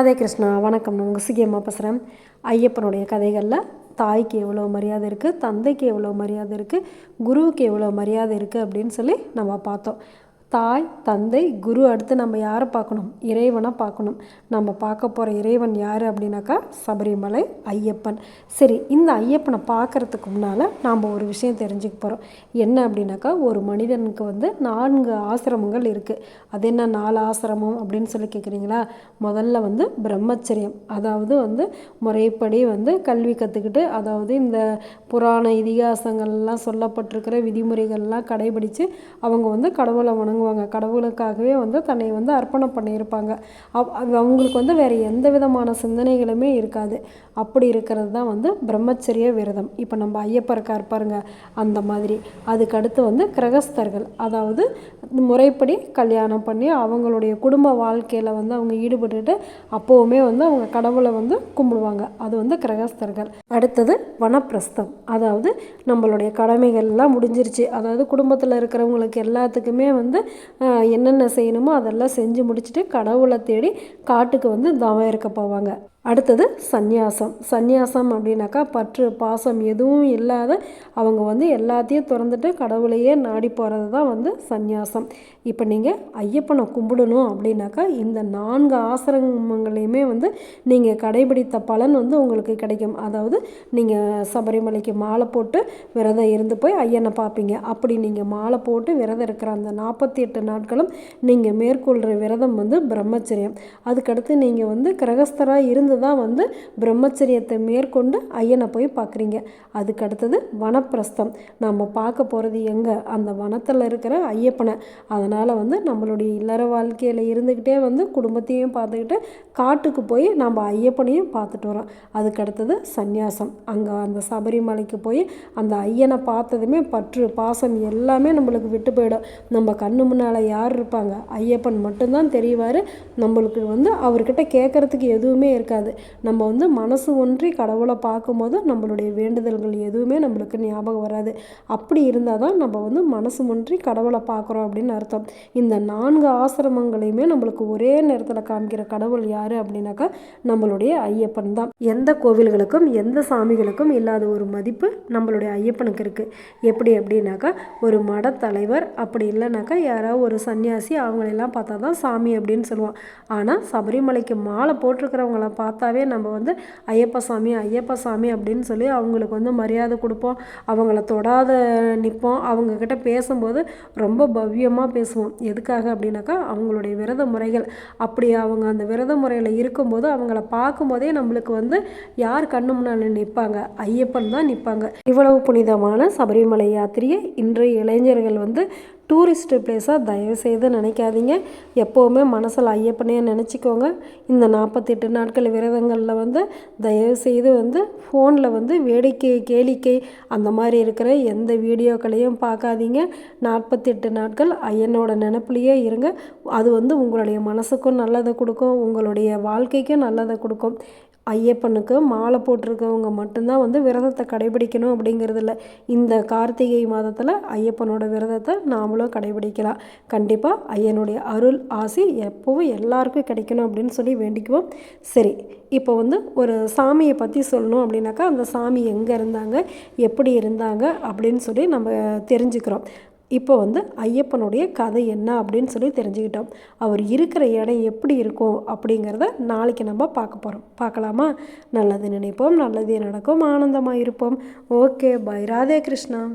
ராதே கிருஷ்ணா வணக்கம். நான் உங்கள் சிகியம்மா பேசுகிறேன் ஐயப்பனுடைய கதைகளில் தாய்க்கு எவ்வளோ மரியாதை இருக்குது தந்தைக்கு எவ்வளோ மரியாதை இருக்குது குருவுக்கு எவ்வளோ மரியாதை இருக்குது அப்படின்னு சொல்லி நம்ம பார்த்தோம். தாய் தந்தை குரு அடுத்து நம்ம யாரை பார்க்கணும்? இறைவனை பார்க்கணும். நம்ம பார்க்க போகிற இறைவன் யார் அப்படின்னாக்கா சபரிமலை ஐயப்பன். சரி இந்த ஐயப்பனை பார்க்குறதுக்கு முன்னால் நாம் ஒரு விஷயம் தெரிஞ்சுக்க போகிறோம் என்ன அப்படின்னாக்கா ஒரு மனிதனுக்கு வந்து நான்கு ஆசிரமங்கள் இருக்குது அது என்ன நாலு ஆசிரமம் அப்படின்னு சொல்லி கேட்குறீங்களா முதல்ல வந்து பிரம்மச்சரியம். அதாவது வந்து முறைப்படி வந்து கல்வி கற்றுக்கிட்டு அதாவது இந்த புராண இதிகாசங்கள்லாம் சொல்லப்பட்டிருக்கிற விதிமுறைகள்லாம் கடைபிடித்து அவங்க வந்து கடவுளை வணங்குவாங்க கடவுளுக்காகவே வந்து தன்னை வந்து அர்ப்பணம் பண்ணியிருப்பாங்க. அவ் அவங்களுக்கு வந்து வேறு எந்த விதமான சிந்தனைகளுமே இருக்காது. அப்படி இருக்கிறது தான் வந்து பிரம்மச்சரிய விரதம். இப்போ நம்ம ஐயப்பர் இருப்பாருங்க பாருங்க அந்த மாதிரி. அதுக்கு அடுத்து வந்து கிரகஸ்தர்கள். அதாவது முறைப்படி கல்யாணம் பண்ணி அவங்களுடைய குடும்ப வாழ்க்கையில் வந்து அவங்க ஈடுபட்டுட்டு அப்போவுமே வந்து அவங்க கடவுளை வந்து கும்பிடுவாங்க. அது வந்து கிரகஸ்தர்கள். அடுத்தது வனப்பிரஸ்தம். அதாவது நம்மளுடைய கடமைகள்லாம் முடிஞ்சிருச்சு. அதாவது குடும்பத்தில் இருக்கிறவங்களுக்கு எல்லாத்துக்குமே வந்து என்னென்ன செய்யணுமோ அதெல்லாம் செஞ்சு முடிச்சுட்டு கடவுளை தேடி காட்டுக்கு வந்து தவம் இருக்க போவாங்க. அடுத்தது சந்நியாசம். சந்நியாசம் அப்படின்னாக்கா பற்று பாசம் எதுவும் இல்லாத அவங்க வந்து எல்லாத்தையும் திறந்துட்டு கடவுளையே நாடி போகிறது தான் வந்து சந்நியாசம். இப்போ நீங்கள் ஐயப்பனை கும்பிடணும் அப்படின்னாக்கா இந்த நான்கு ஆசிரமங்களையுமே வந்து நீங்கள் கடைபிடித்த பலன் வந்து உங்களுக்கு கிடைக்கும். அதாவது நீங்கள் சபரிமலைக்கு மாலை போட்டு விரதம் இருந்து போய் ஐயனை பார்ப்பீங்க. அப்படி நீங்கள் மாலை போட்டு விரதம் இருக்கிற அந்த நாற்பத்தி எட்டு நாட்களும் நீங்கள் மேற்கொள்கிற விரதம் வந்து பிரம்மச்சரியம். அதுக்கடுத்து நீங்கள் வந்து கிரகஸ்தராக இருந்து தான் வந்து பிரம்மச்சரியத்தை மேற்கொண்டு ஐயனை போய் பார்க்குறீங்க. அதுக்கு அடுத்தது வனப்பிரஸ்தம். நம்ம பார்க்க போகிறது எங்கே? அந்த வனத்தில் இருக்கிற ஐயப்பனை. அதனால் வந்து நம்மளுடைய இல்லற வாழ்க்கையில் இருந்துக்கிட்டே வந்து குடும்பத்தையும் பார்த்துக்கிட்டு காட்டுக்கு போய் நம்ம ஐயப்பனையும் பார்த்துட்டு வரோம். அதுக்கு அடுத்தது சந்நியாசம். அங்கே அந்த சபரிமலைக்கு போய் அந்த ஐயனை பார்த்ததுமே பற்று பாசம் எல்லாமே நம்மளுக்கு விட்டு போயிடும். நம்ம கண்ணு முன்னால் யார் இருப்பாங்க? ஐயப்பன் மட்டும்தான் தெரிவார். நம்மளுக்கு வந்து அவர்கிட்ட கேட்குறதுக்கு எதுவுமே இருக்காது. நம்ம வந்து மனசு ஒன்றி கடவுளை பார்க்கும்போது நம்மளுடைய வேண்டுதல்கள் எதுவுமே நம்மளுக்கு ஞாபகம் வராது. அப்படி இருந்தால் தான் நம்ம வந்து மனசு ஒன்றி கடவுளை பார்க்குறோம் அப்படின்னு அர்த்தம். இந்த நான்கு ஆசிரமங்களையுமே நம்மளுக்கு ஒரே நேரத்தில் காமிக்கிற கடவுள் யார் அப்படின்னாக்கா நம்மளுடைய ஐயப்பன் தான். எந்த கோவில்களுக்கும் எந்த சாமிகளுக்கும் இல்லாத ஒரு மதிப்பு நம்மளுடைய ஐயப்பனுக்கு இருக்குது எப்படி அப்படின்னாக்கா ஒரு மட தலைவர் அப்படி இல்லைனாக்கா யாராவது ஒரு சன்னியாசி அவங்களெல்லாம் பார்த்தா தான் சாமி அப்படின்னு சொல்லுவான். ஆனால் சபரிமலைக்கு மாலை போட்டிருக்கிறவங்கள பார்த்தாவே நம்ம வந்து ஐயப்ப சாமி ஐயப்ப சாமி அப்படின்னு சொல்லி அவங்களுக்கு வந்து மரியாதை கொடுப்போம். அவங்கள தொடாத நிற்போம் அவங்கக்கிட்ட பேசும்போது ரொம்ப பவ்யமாக பேசுவோம். எதுக்காக அப்படின்னாக்கா அவங்களுடைய விரத முறைகள். அப்படி அவங்க அந்த விரத முறையில் இருக்கும்போது அவங்கள பார்க்கும்போதே நம்மளுக்கு வந்து யார் கண்ணு முன்னால் நிற்பாங்க ஐயப்பன் தான் நிற்பாங்க இவ்வளவு புனிதமான சபரிமலை யாத்திரையை இன்றைய இளைஞர்கள் வந்து டூரிஸ்ட் பிளேஸாக தயவுசெய்து நினைக்காதீங்க. எப்போவுமே மனசில் ஐயப்பனையே நினச்சிக்கோங்க. இந்த நாற்பத்தெட்டு நாட்கள் விரதங்களில் வந்து தயவுசெய்து வந்து ஃபோனில் வந்து வேடிக்கை கேளிக்கை அந்த மாதிரி இருக்கிற எந்த வீடியோக்களையும் பார்க்காதீங்க. நாற்பத்தெட்டு நாட்கள் ஐயனோட நினப்புலையே இருங்க. அது வந்து உங்களுடைய மனசுக்கும் நல்லதை கொடுக்கும். உங்களுடைய வாழ்க்கைக்கும் நல்லதை கொடுக்கும். ஐயப்பனுக்கு மாலை போட்டிருக்கவங்க மட்டும்தான் வந்து விரதத்தை கடைபிடிக்கணும் அப்படிங்கிறது இல்லை. இந்த கார்த்திகை மாதத்தில் ஐயப்பனோட விரதத்தை நாமளும் கடைபிடிக்கலாம். கண்டிப்பாக ஐயனுடைய அருள் ஆசி எப்போவும் எல்லாருக்கும் கிடைக்கணும் அப்படின்னு சொல்லி வேண்டிக்குவோம். சரி இப்போ வந்து ஒரு சாமியை பற்றி சொல்லணும் அப்படின்னாக்கா அந்த சாமி எங்கே இருந்தாங்க எப்படி இருந்தாங்க அப்படின்னு சொல்லி நம்ம தெரிஞ்சுக்கிறோம். இப்போ வந்து ஐயப்பனுடைய கதை என்ன அப்படின்னு சொல்லி தெரிஞ்சுக்கிட்டோம். அவர் இருக்கிற இடம் எப்படி இருக்கும் அப்படிங்கிறத நாளைக்கு நம்ம பார்க்க போகிறோம் பார்க்கலாமா? நல்லது நினைப்போம் நல்லதே நடக்கும் ஆனந்தமாக இருப்போம். Okay bye Radhe Krishna.